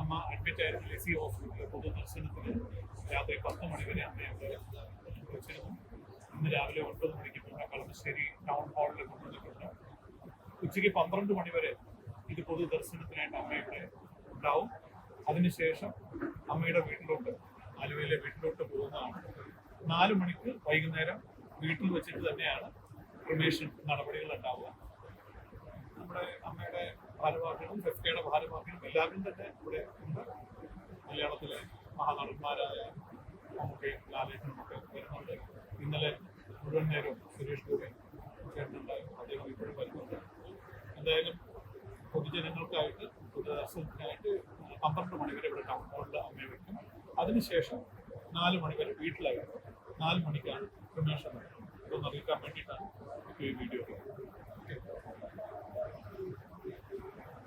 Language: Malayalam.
അമ്മ അഡ്മിറ്റ് ആയിരുന്നു എ സി ഹോസ്പിറ്റലിൽ പൊതുദർശനത്തിന് രാത്രി പത്ത് മണി വരെ അമ്മയെ വെച്ചിരുന്നു. ഇന്ന് രാവിലെ ഒൻപത് മണിക്ക് നമ്മുടെ കളമശ്ശേരി ടൗൺ ഹാളിൽ കൊണ്ടുവന്നിട്ടുണ്ട്. ഉച്ചയ്ക്ക് പന്ത്രണ്ട് മണിവരെ ഇത് പൊതുദർശനത്തിനായിട്ട് ദർശനത്തിനായിട്ട് അമ്മയുടെ ഉണ്ടാവും. അതിനുശേഷം അമ്മയുടെ വീട്ടിലോട്ട് ആലുവയിലെ വീട്ടിലോട്ട് പോകുന്നതാണ്. നാല് മണിക്ക് വൈകുന്നേരം വീട്ടിൽ വെച്ചിട്ട് തന്നെയാണ് ക്രിമേഷൻ നടപടികൾ ഉണ്ടാവുക. നമ്മുടെ അമ്മയുടെ ഭാരവാഹികളും ഫെഫ്കയുടെ ഭാരവാഹികളും എല്ലാവരും തന്നെ ഇവിടെ ഉണ്ട്. മലയാളത്തിലെ മഹാനടന്മാരായ മമ്മൂക്കയും ലാലേട്ടനും ഒക്കെ വരുന്നുണ്ട്. ഇന്നലെ മുഴുവൻ നേരവും സുരേഷ് ഗോപി ചേട്ടനുണ്ടായിരുന്നു. അദ്ദേഹം ഇപ്പോഴും വരുന്നുണ്ട്. എന്തായാലും പൊതുജനങ്ങൾക്കായിട്ട് പൊതുദർശനത്തിനായിട്ട് പന്ത്രണ്ട് മണിവരെ ഇവിടെ ടൗൺ ഹാളിൽ അമ്മയെ വെക്കും. അതിനുശേഷം നാല് മണിവരെ വീട്ടിലായിരുന്നു നാല് മണിക്കാണ് ക്രിമേഷൻ ഇതൊന്ന് അറിയിക്കാൻ വേണ്ടിയിട്ടാണ് ഈ വീഡിയോ